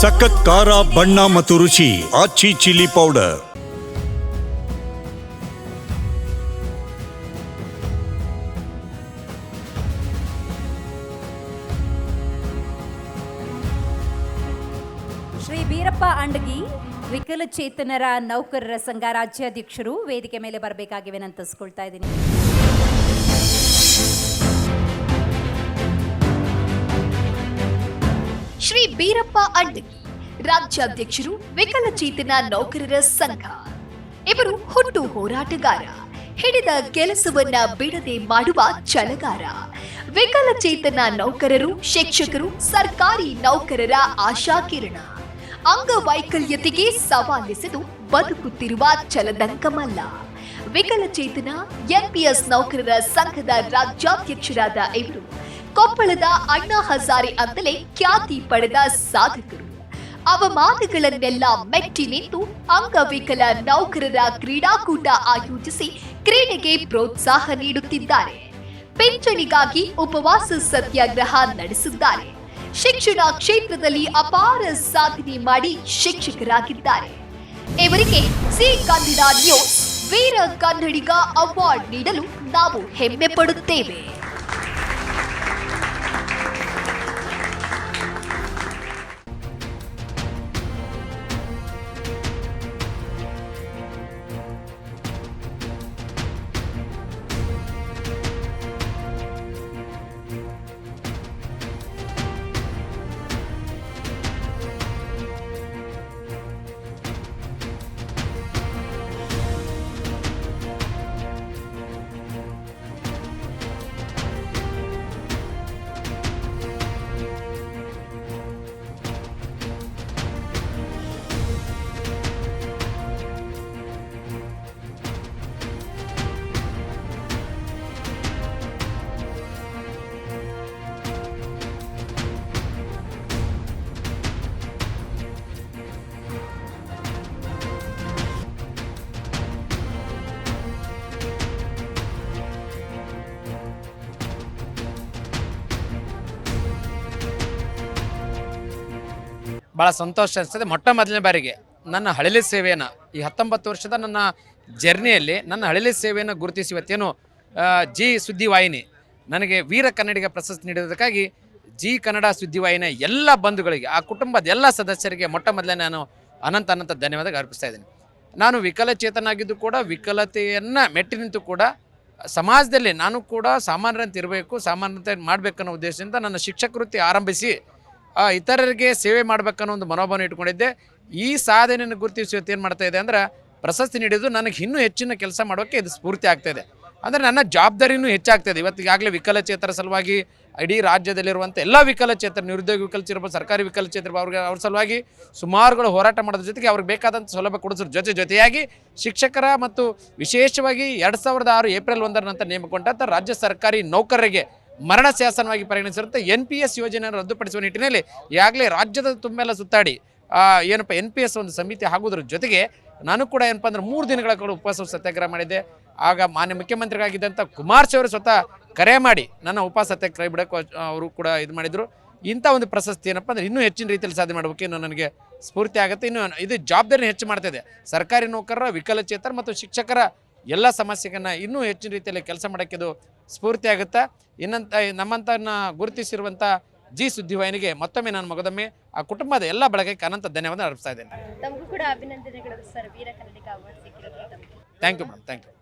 ಸಖತ್ ಖಾರ, ಬಣ್ಣ ಮತ್ತು ರುಚಿ ಆಚಿ ಚಿಲ್ಲಿ ಪೌಡರ್. ಶ್ರೀ ಬೀರಪ್ಪ ಅಂಡಗಿ, ವಿಕಲಚೇತನರ ನೌಕರರ ಸಂಘ ರಾಜ್ಯಾಧ್ಯಕ್ಷರು ವೇದಿಕೆ ಮೇಲೆ ಬರಬೇಕಾಗಿ ವಿನಂತಿಸ್ಕೊಳ್ತಾ ಇದ್ದೀನಿ. ಶ್ರೀ ಬೀರಪ್ಪ ಅಡ್ಡಗಿ ರಾಜ್ಯಾಧ್ಯಕ್ಷರು ವಿಕಲಚೇತನ ನೌಕರರ ಸಂಘ. ಇವರು ಹುಟ್ಟು ಹೋರಾಟಗಾರ, ಹಿಡಿದ ಕೆಲಸವನ್ನ ಬಿಡದೆ ಮಾಡುವ ಛಲಗಾರ. ವಿಕಲಚೇತನ ನೌಕರರು, ಶಿಕ್ಷಕರು, ಸರ್ಕಾರಿ ನೌಕರರ ಆಶಾಕಿರಣ. ಅಂಗವೈಕಲ್ಯತೆಗೆ ಸವಾಲೆಸೆದು ಬದುಕುತ್ತಿರುವ ಛಲದಂಕಮಲ್ಲ. ವಿಕಲಚೇತನ ಎಂಪಿಎಸ್ ನೌಕರರ ಸಂಘದ ರಾಜ್ಯಾಧ್ಯಕ್ಷರಾದ ಇವರು ಕೊಪ್ಪಳದ ಅಣ್ಣಾ ಹಜಾರೆ ಅಂತಲೇ ಖ್ಯಾತಿ ಪಡೆದ ಸಾಧಕರು. ಅವಮಾನಗಳನ್ನೆಲ್ಲ ಮೆಟ್ಟಿ ನಿಂತು ಅಂಗವಿಕಲ ನೌಕರರ ಕ್ರೀಡಾಕೂಟ ಆಯೋಜಿಸಿ ಕ್ರೀಡೆಗೆ ಪ್ರೋತ್ಸಾಹ ನೀಡುತ್ತಿದ್ದಾರೆ. ಪಿಂಚಣಿಗಾಗಿ ಉಪವಾಸ ಸತ್ಯಾಗ್ರಹ ನಡೆಸಿದ್ದಾರೆ ಶಿಕ್ಷಣ ಕ್ಷೇತ್ರದಲ್ಲಿ ಅಪಾರ ಸಾಧನೆ ಮಾಡಿ ಶಿಕ್ಷಕರಾಗಿದ್ದಾರೆ. ಇವರಿಗೆ ಸಿ ಕನ್ನಡ ವೀರ ಕನ್ನಡಿಗ ಅವಾರ್ಡ್ ನೀಡಲು ನಾವು ಹೆಮ್ಮೆ ಪಡುತ್ತೇವೆ. ಭಾಳ ಸಂತೋಷ ಅನಿಸ್ತದೆ ಮೊಟ್ಟ ಮೊದಲನೇ ಬಾರಿಗೆ ನನ್ನ ಹಳಲಿ ಸೇವೆಯನ್ನು, ಈ ಹತ್ತೊಂಬತ್ತು ವರ್ಷದ ನನ್ನ ಜರ್ನಿಯಲ್ಲಿ ನನ್ನ ಹಳಲಿ ಸೇವೆಯನ್ನು ಗುರುತಿಸಿ ಇವತ್ತೇನು ಜಿ ಸುದ್ದಿವಾಹಿನಿ ನನಗೆ ವೀರ ಕನ್ನಡಿಗ ಪ್ರಶಸ್ತಿ ನೀಡಿದ್ದಕ್ಕಾಗಿ ಜಿ ಕನ್ನಡ ಸುದ್ದಿವಾಹಿನಿಯ ಎಲ್ಲ ಬಂಧುಗಳಿಗೆ, ಆ ಕುಟುಂಬದ ಎಲ್ಲ ಸದಸ್ಯರಿಗೆ ಮೊಟ್ಟ ಮೊದಲೇ ನಾನು ಅನಂತ ಅನಂತ ಧನ್ಯವಾದ ಅರ್ಪಿಸ್ತಾ ಇದ್ದೀನಿ. ನಾನು ವಿಕಲಚೇತನಾಗಿದ್ದು ಕೂಡ, ವಿಕಲತೆಯನ್ನು ಮೆಟ್ಟಿ ನಿಂತು ಕೂಡ, ಸಮಾಜದಲ್ಲಿ ನಾನು ಕೂಡ ಸಾಮಾನ್ಯರಂತೆ ಇರಬೇಕು ಸಾಮಾನ್ಯತೆ ಮಾಡಬೇಕನ್ನೋ ಉದ್ದೇಶದಿಂದ ನನ್ನ ಶಿಕ್ಷಕ ವೃತ್ತಿ ಆರಂಭಿಸಿ ಇತರರಿಗೆ ಸೇವೆ ಮಾಡ್ಬೇಕನ್ನೋ ಒಂದು ಮನೋಭಾವನೆ ಇಟ್ಕೊಂಡಿದ್ದೆ. ಈ ಸಾಧನೆಯನ್ನು ಗುರುತಿಸಿ ಏನು ಮಾಡ್ತಾ ಇದೆ ಅಂದ್ರೆ, ಪ್ರಶಸ್ತಿ ನೀಡಿದ್ದು ನನಗೆ ಇನ್ನೂ ಹೆಚ್ಚಿನ ಕೆಲಸ ಮಾಡೋಕ್ಕೆ ಇದು ಸ್ಫೂರ್ತಿ ಆಗ್ತಾ ಇದೆ. ಅಂದರೆ ನನ್ನ ಜವಾಬ್ದಾರಿನೂ ಹೆಚ್ಚಾಗ್ತದೆ ಇವತ್ತು ಈಗಾಗಲೇ ವಿಕಲಚೇತರ ಸಲುವಾಗಿ ಇಡೀ ರಾಜ್ಯದಲ್ಲಿರುವಂಥ ಎಲ್ಲ ವಿಕಲಚೇತರ, ನಿರುದ್ಯೋಗ ವಿಕಲಚೇತರ, ಸರ್ಕಾರಿ ವಿಕಲಚೇತರ ಅವ್ರಿಗೆ ಅವ್ರ ಸಲುವಾಗಿ ಸುಮಾರುಗಳು ಹೋರಾಟ ಮಾಡೋದ್ರ ಜೊತೆಗೆ ಅವ್ರಿಗೆ ಬೇಕಾದಂಥ ಸೌಲಭ್ಯ ಕೊಡಿಸೋದ್ರ ಜೊತೆ ಜೊತೆಯಾಗಿ ಶಿಕ್ಷಕರ ಮತ್ತು ವಿಶೇಷವಾಗಿ ಎರಡು ಸಾವಿರದ ಆರು ಏಪ್ರಿಲ್ ಒಂದರ ನಂತರ ನೇಮಕೊಂಡಂಥ ರಾಜ್ಯ ಸರ್ಕಾರಿ ನೌಕರರಿಗೆ ಮರಣ ಶಾಸನವಾಗಿ ಪರಿಗಣಿಸಿರುತ್ತೆ ಎನ್ ಪಿ ಎಸ್ ಯೋಜನೆಯನ್ನು ರದ್ದುಪಡಿಸುವ ನಿಟ್ಟಿನಲ್ಲಿ ಈಗಾಗಲೇ ರಾಜ್ಯದ ತುಂಬೆಲ್ಲ ಸುತ್ತಾಡಿ ಏನಪ್ಪ ಎನ್ ಪಿ ಎಸ್ ಒಂದು ಸಮಿತಿ ಆಗೋದ್ರ ಜೊತೆಗೆ ನಾನು ಕೂಡ ಏನಪ್ಪ ಅಂದ್ರೆ ಮೂರು ದಿನಗಳ ಕೂಡ ಉಪವಾಸ ಸತ್ಯಾಗ್ರಹ ಮಾಡಿದ್ದೆ. ಆಗ ಮಾನ್ಯ ಮುಖ್ಯಮಂತ್ರಿಗಾಗಿದ್ದಂಥ ಕುಮಾರಸ್ವಾಮಿ ಸ್ವತಃ ಕರೆ ಮಾಡಿ ನನ್ನ ಉಪವಾಸ ಸತ್ಯಾಗ್ರಹ ಬಿಡೋಕೆ ಅವರು ಕೂಡ ಇದು ಮಾಡಿದರು. ಇಂಥ ಒಂದು ಪ್ರಶಸ್ತಿ ಏನಪ್ಪ ಅಂದ್ರೆ ಇನ್ನೂ ಹೆಚ್ಚಿನ ರೀತಿಯಲ್ಲಿ ಸಾಧನೆ ಮಾಡಬೇಕು. ಇನ್ನು ನನಗೆ ಸ್ಫೂರ್ತಿ ಆಗುತ್ತೆ. ಇನ್ನು ಇದು ಜವಾಬ್ದಾರಿ ಹೆಚ್ಚು ಮಾಡ್ತಾ ಸರ್ಕಾರಿ ನೌಕರರ ವಿಕಲಚೇತರ ಮತ್ತು ಶಿಕ್ಷಕರ ಎಲ್ಲ ಸಮಸ್ಯೆಗಳನ್ನು ಇನ್ನೂ ಹೆಚ್ಚಿನ ರೀತಿಯಲ್ಲಿ ಕೆಲಸ ಮಾಡೋಕ್ಕೆ ಇದು ಸ್ಫೂರ್ತಿ ಆಗುತ್ತೆ. ಇನ್ನಂತ ನಮ್ಮಂತನ್ನ ಗುರುತಿಸಿರುವಂಥ ಜಿ ಸುದ್ದಿವಾಹಿನಿಗೆ ಮತ್ತೊಮ್ಮೆ ನಾನು ಮಗದೊಮ್ಮೆ ಆ ಕುಟುಂಬದ ಎಲ್ಲ ಬಳಗಕ್ಕೆ ಅನಂತ ಧನ್ಯವಾದ ಅರ್ಪಿಸ್ತಾ ಇದ್ದೇನೆ. Thank you madam thank you